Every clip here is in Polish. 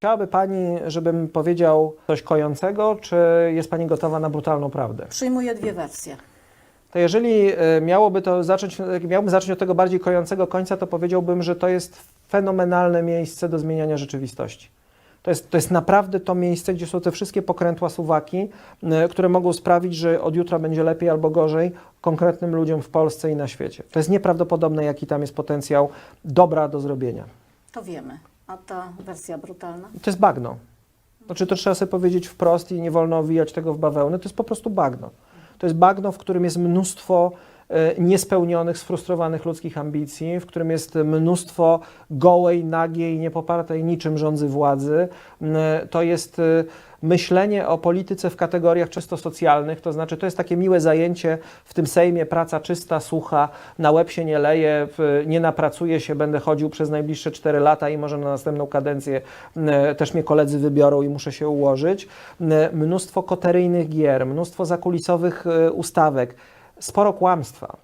Chciałaby Pani, żebym powiedział coś kojącego, czy jest Pani gotowa na brutalną prawdę? Przyjmuję dwie wersje. To jeżeli e, miałoby to zacząć, miałbym zacząć od tego bardziej kojącego końca, to powiedziałbym, że to jest fenomenalne miejsce do zmieniania rzeczywistości. To jest, to jest naprawdę to miejsce, gdzie są te wszystkie pokrętła suwaki, e, które mogą sprawić, że od jutra będzie lepiej albo gorzej konkretnym ludziom w Polsce i na świecie. To jest nieprawdopodobne, jaki tam jest potencjał dobra do zrobienia. To wiemy. A ta wersja brutalna? To jest bagno. Znaczy, to trzeba sobie powiedzieć wprost i nie wolno owijać tego w bawełnę. To jest po prostu bagno. To jest bagno, w którym jest mnóstwo niespełnionych, sfrustrowanych ludzkich ambicji, w którym jest mnóstwo gołej, nagiej, niepopartej niczym rządzy władzy. E, To jest e, myślenie o polityce w kategoriach czysto socjalnych, to znaczy to jest takie miłe zajęcie w tym Sejmie, praca czysta, sucha, na łeb się nie leje, nie napracuję się, będę chodził przez najbliższe 4 lata i może na następną kadencję e, też mnie koledzy wybiorą i muszę się ułożyć. E, Mnóstwo koteryjnych gier, mnóstwo zakulisowych e, ustawek, sporo kłamstwa.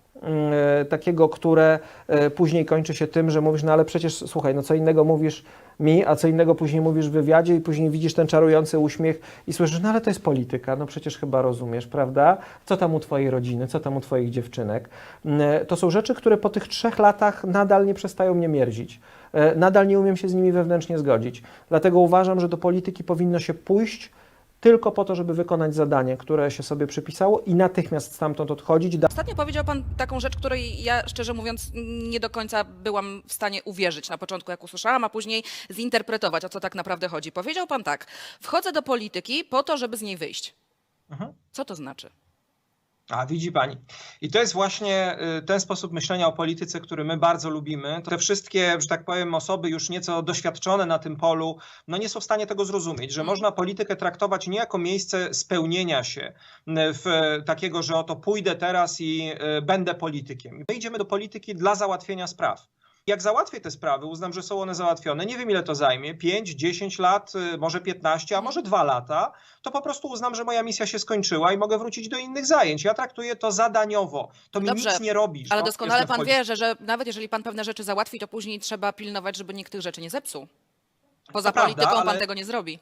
e, Takiego, które e, później kończy się tym, że mówisz, no ale przecież słuchaj, no co innego mówisz mi, a co innego później mówisz w wywiadzie i później widzisz ten czarujący uśmiech i słyszysz, no ale to jest polityka, no przecież chyba rozumiesz, prawda? Co tam u twojej rodziny, co tam u twoich dziewczynek? Mm, To są rzeczy, które po tych trzech latach nadal nie przestają mnie mierzić. E, Nadal nie umiem się z nimi wewnętrznie zgodzić. Dlatego uważam, że do polityki powinno się pójść tylko po to, żeby wykonać zadanie, które się sobie przypisało i natychmiast stamtąd odchodzić, Ostatnio powiedział pan taką rzecz, której ja szczerze mówiąc nie do końca byłam w stanie uwierzyć na początku, jak usłyszałam, a później zinterpretować, o co tak naprawdę chodzi. Powiedział pan tak: wchodzę do polityki po to, żeby z niej wyjść. Mhm. Co to znaczy? A widzi pani. I to jest właśnie y, ten sposób myślenia o polityce, który my bardzo lubimy. Te wszystkie, że tak powiem, osoby już nieco doświadczone na tym polu, no nie są w stanie tego zrozumieć, że można politykę traktować nie jako miejsce spełnienia się y, w takiego, że oto pójdę teraz i y, będę politykiem. My idziemy do polityki dla załatwienia spraw. Jak załatwię te sprawy, uznam, że są one załatwione, nie wiem ile to zajmie, 5, 10 lat, y, może 15, a Mhm. może 2 lata, to po prostu uznam, że moja misja się skończyła i mogę wrócić do innych zajęć. Ja traktuję to zadaniowo. To mi Dobrze, nic nie robi. że Ale o, doskonale pan polityce. wie, że, że nawet jeżeli pan pewne rzeczy załatwi, to później trzeba pilnować, żeby nikt tych rzeczy nie zepsuł. Poza To prawda, polityką pan ale- tego nie zrobi.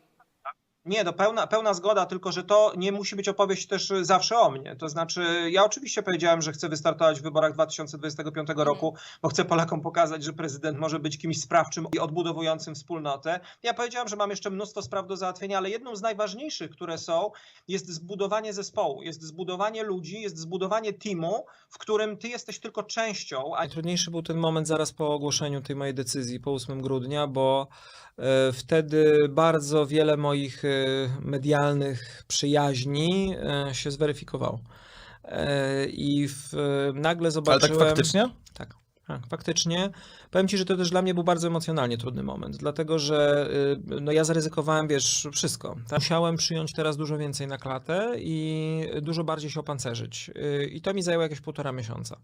Nie, to pełna, pełna zgoda, tylko że to nie musi być opowieść też zawsze o mnie. To znaczy, ja oczywiście powiedziałem, że chcę wystartować w wyborach 2025 roku, bo chcę Polakom pokazać, że prezydent może być kimś sprawczym i odbudowującym wspólnotę. Ja powiedziałem, że mam jeszcze mnóstwo spraw do załatwienia, ale jedną z najważniejszych, które są, jest zbudowanie zespołu, jest zbudowanie ludzi, jest zbudowanie teamu, w którym ty jesteś tylko częścią, a Najtrudniejszy był ten moment zaraz po ogłoszeniu tej mojej decyzji, po 8 grudnia, bo e, wtedy bardzo wiele moich medialnych przyjaźni e, się zweryfikowało. E, I w, nagle Ale zobaczyłem... tak faktycznie? Tak, tak, faktycznie. Powiem Ci, że to też dla mnie był bardzo emocjonalnie trudny moment, dlatego że y, no, ja zaryzykowałem, wiesz, wszystko. Tak? Musiałem przyjąć teraz dużo więcej na klatę i dużo bardziej się opancerzyć. Y, I to mi zajęło jakieś półtora miesiąca.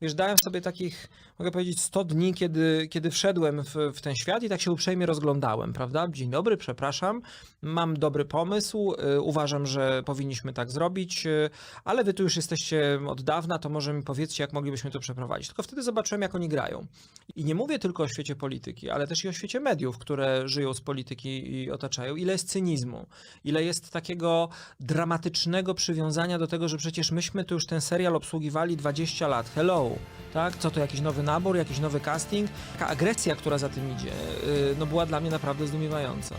Wiesz, dałem sobie takich, mogę powiedzieć, 100 dni, kiedy, kiedy wszedłem w, w ten świat i tak się uprzejmie rozglądałem, prawda? Dzień dobry, przepraszam, mam dobry pomysł, y, uważam, że powinniśmy tak zrobić, y, ale wy tu już jesteście od dawna, to może mi powiedzcie, jak moglibyśmy to przeprowadzić. Tylko wtedy zobaczyłem, jak oni grają. I nie mówię tylko o świecie polityki, ale też i o świecie mediów, które żyją z polityki i otaczają. Ile jest cynizmu, ile jest takiego dramatycznego przywiązania do tego, że przecież myśmy tu już ten serial obsługiwali 20 lat. Hello, tak? Co to, jakiś nowy nabór, jakiś nowy casting? Taka agresja, która za tym idzie, yy, no była dla mnie naprawdę zdumiewająca.